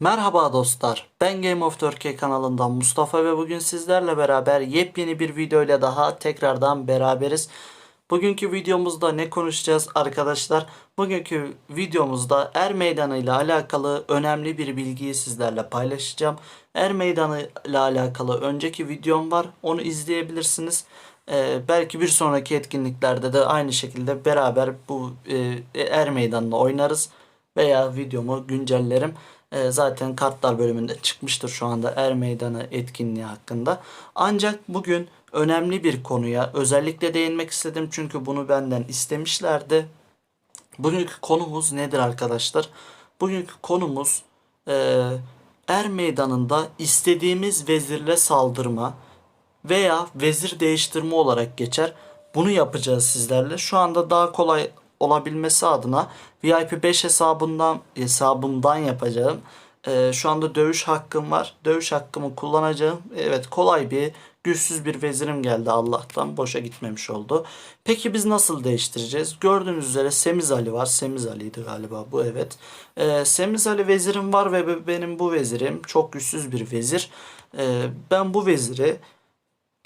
Merhaba dostlar. Ben Game of Turkey kanalından Mustafa ve bugün sizlerle beraber yepyeni bir video ile daha tekrardan beraberiz. Bugünkü videomuzda ne konuşacağız arkadaşlar? Bugünkü videomuzda Er Meydanı ile alakalı önemli bir bilgiyi sizlerle paylaşacağım. Er Meydanı ile alakalı önceki videom var. Onu izleyebilirsiniz. Ee, belki bir sonraki etkinliklerde de aynı şekilde beraber bu e, Er Meydanı'nda oynarız veya videomu güncellerim. E, zaten kartlar bölümünde çıkmıştır şu anda Er Meydanı etkinliği hakkında. Ancak bugün önemli bir konuya özellikle değinmek istedim çünkü bunu benden istemişlerdi. Bugünkü konumuz nedir arkadaşlar? Bugünkü konumuz e, Er Meydanı'nda istediğimiz vezirle saldırma veya vezir değiştirme olarak geçer. Bunu yapacağız sizlerle. Şu anda daha kolay olabilmesi adına VIP 5 hesabından hesabımdan yapacağım. Ee, şu anda dövüş hakkım var. Dövüş hakkımı kullanacağım. Evet kolay bir güçsüz bir vezirim geldi Allah'tan. Boşa gitmemiş oldu. Peki biz nasıl değiştireceğiz? Gördüğünüz üzere Semiz Ali var. Semiz Ali'ydi galiba bu evet. Ee, Semiz Ali vezirim var ve benim bu vezirim çok güçsüz bir vezir. Ee, ben bu veziri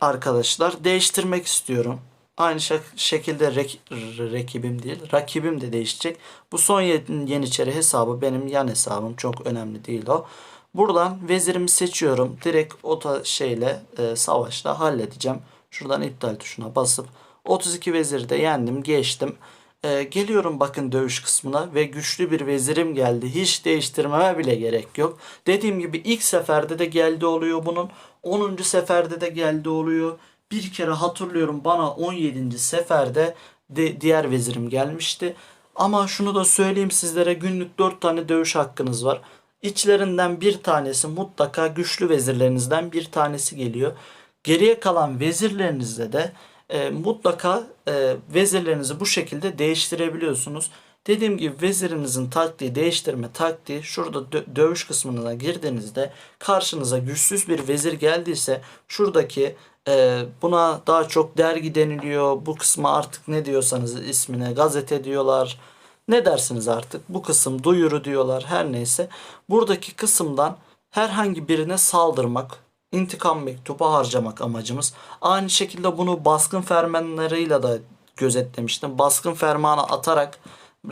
arkadaşlar değiştirmek istiyorum. Aynı şek- şekilde rak- r- rakibim değil, rakibim de değişecek. Bu son ye- Yeniçeri hesabı benim yan hesabım. Çok önemli değil o. Buradan vezirimi seçiyorum. Direkt o ta- şeyle e, savaşla halledeceğim. Şuradan iptal tuşuna basıp 32 veziri de yendim, geçtim. E, geliyorum bakın dövüş kısmına ve güçlü bir vezirim geldi. Hiç değiştirmeme bile gerek yok. Dediğim gibi ilk seferde de geldi oluyor bunun. 10. seferde de geldi oluyor. Bir kere hatırlıyorum bana 17. seferde de diğer vezirim gelmişti. Ama şunu da söyleyeyim sizlere günlük 4 tane dövüş hakkınız var. İçlerinden bir tanesi mutlaka güçlü vezirlerinizden bir tanesi geliyor. Geriye kalan vezirlerinizde de e, mutlaka e, vezirlerinizi bu şekilde değiştirebiliyorsunuz. Dediğim gibi vezirinizin taktiği, değiştirme taktiği şurada dö- dövüş kısmına girdiğinizde karşınıza güçsüz bir vezir geldiyse şuradaki e, buna daha çok dergi deniliyor. Bu kısma artık ne diyorsanız ismine gazete diyorlar. Ne dersiniz artık? Bu kısım duyuru diyorlar her neyse. Buradaki kısımdan herhangi birine saldırmak, intikam mektubu harcamak amacımız. Aynı şekilde bunu baskın fermanlarıyla da gözetlemiştim. Baskın fermanı atarak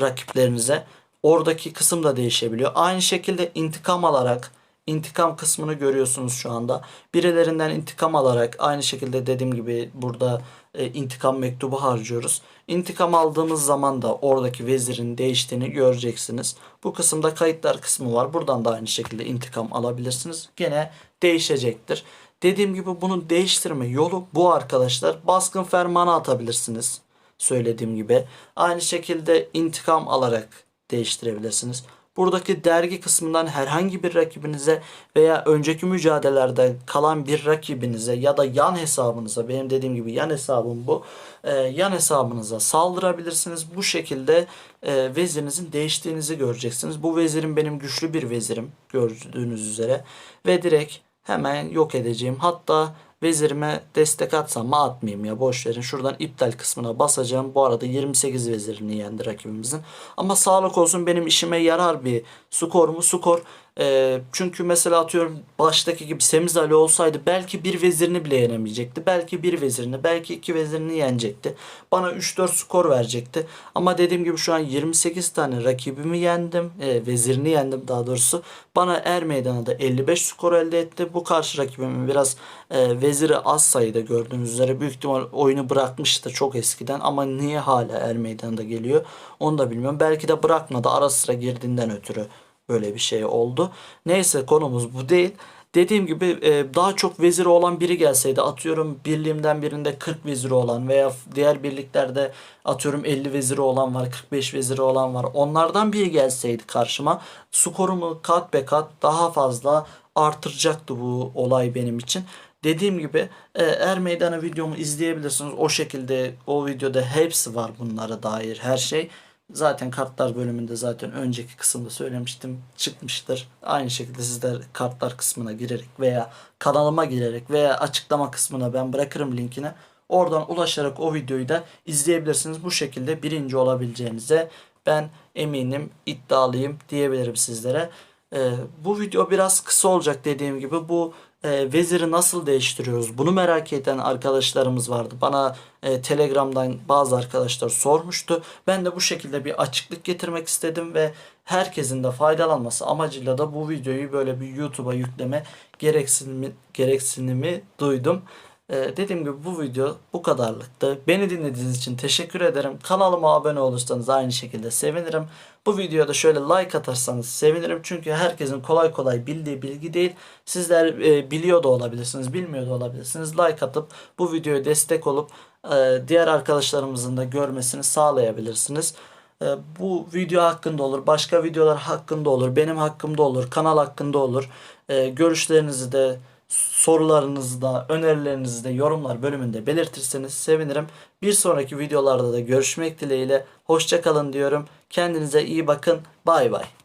rakiplerinize oradaki kısım da değişebiliyor. Aynı şekilde intikam alarak intikam kısmını görüyorsunuz şu anda. Birilerinden intikam alarak aynı şekilde dediğim gibi burada e, intikam mektubu harcıyoruz. İntikam aldığımız zaman da oradaki vezirin değiştiğini göreceksiniz. Bu kısımda kayıtlar kısmı var. Buradan da aynı şekilde intikam alabilirsiniz. Gene değişecektir. Dediğim gibi bunu değiştirme yolu bu arkadaşlar. Baskın fermanı atabilirsiniz. Söylediğim gibi. Aynı şekilde intikam alarak değiştirebilirsiniz. Buradaki dergi kısmından herhangi bir rakibinize veya önceki mücadelelerde kalan bir rakibinize ya da yan hesabınıza benim dediğim gibi yan hesabım bu e, yan hesabınıza saldırabilirsiniz. Bu şekilde e, vezirinizin değiştiğinizi göreceksiniz. Bu vezirim benim güçlü bir vezirim gördüğünüz üzere ve direkt hemen yok edeceğim. Hatta vezirime destek atsam mı atmayayım ya boş verin. Şuradan iptal kısmına basacağım. Bu arada 28 vezirini yendi rakibimizin. Ama sağlık olsun benim işime yarar bir skor mu? Skor. Ee, çünkü mesela atıyorum baştaki gibi Semiz Ali olsaydı belki bir vezirini bile yenemeyecekti. Belki bir vezirini, belki iki vezirini yenecekti. Bana 3-4 skor verecekti. Ama dediğim gibi şu an 28 tane rakibimi yendim. E, vezirini yendim daha doğrusu. Bana er meydanı da 55 skor elde etti. Bu karşı rakibimin biraz e, veziri az sayıda gördüğünüz üzere büyük ihtimal oyunu bırakmıştı çok eskiden ama niye hala er meydanında geliyor onu da bilmiyorum. Belki de bırakmadı ara sıra girdiğinden ötürü böyle bir şey oldu. Neyse konumuz bu değil. Dediğim gibi e, daha çok veziri olan biri gelseydi atıyorum birliğimden birinde 40 veziri olan veya diğer birliklerde atıyorum 50 veziri olan var 45 veziri olan var onlardan biri gelseydi karşıma skorumu kat be kat daha fazla artıracaktı bu olay benim için. Dediğim gibi e, Er Meydanı videomu izleyebilirsiniz. O şekilde o videoda hepsi var bunlara dair her şey. Zaten kartlar bölümünde zaten önceki kısımda söylemiştim çıkmıştır. Aynı şekilde sizler kartlar kısmına girerek veya kanalıma girerek veya açıklama kısmına ben bırakırım linkini. Oradan ulaşarak o videoyu da izleyebilirsiniz. Bu şekilde birinci olabileceğinize ben eminim iddialıyım diyebilirim sizlere. Ee, bu video biraz kısa olacak dediğim gibi. Bu e, veziri nasıl değiştiriyoruz? Bunu merak eden arkadaşlarımız vardı. Bana e, Telegram'dan bazı arkadaşlar sormuştu. Ben de bu şekilde bir açıklık getirmek istedim ve herkesin de faydalanması amacıyla da bu videoyu böyle bir YouTube'a yükleme gereksinimi, gereksinimi duydum. Ee, dediğim gibi bu video bu kadarlıktı. Beni dinlediğiniz için teşekkür ederim. Kanalıma abone olursanız aynı şekilde sevinirim. Bu videoya da şöyle like atarsanız sevinirim. Çünkü herkesin kolay kolay bildiği bilgi değil. Sizler e, biliyor da olabilirsiniz, bilmiyor da olabilirsiniz. Like atıp bu videoya destek olup e, diğer arkadaşlarımızın da görmesini sağlayabilirsiniz. E, bu video hakkında olur, başka videolar hakkında olur, benim hakkımda olur, kanal hakkında olur. E, görüşlerinizi de sorularınızı da önerilerinizi de yorumlar bölümünde belirtirseniz sevinirim. Bir sonraki videolarda da görüşmek dileğiyle. Hoşçakalın diyorum. Kendinize iyi bakın. Bay bay.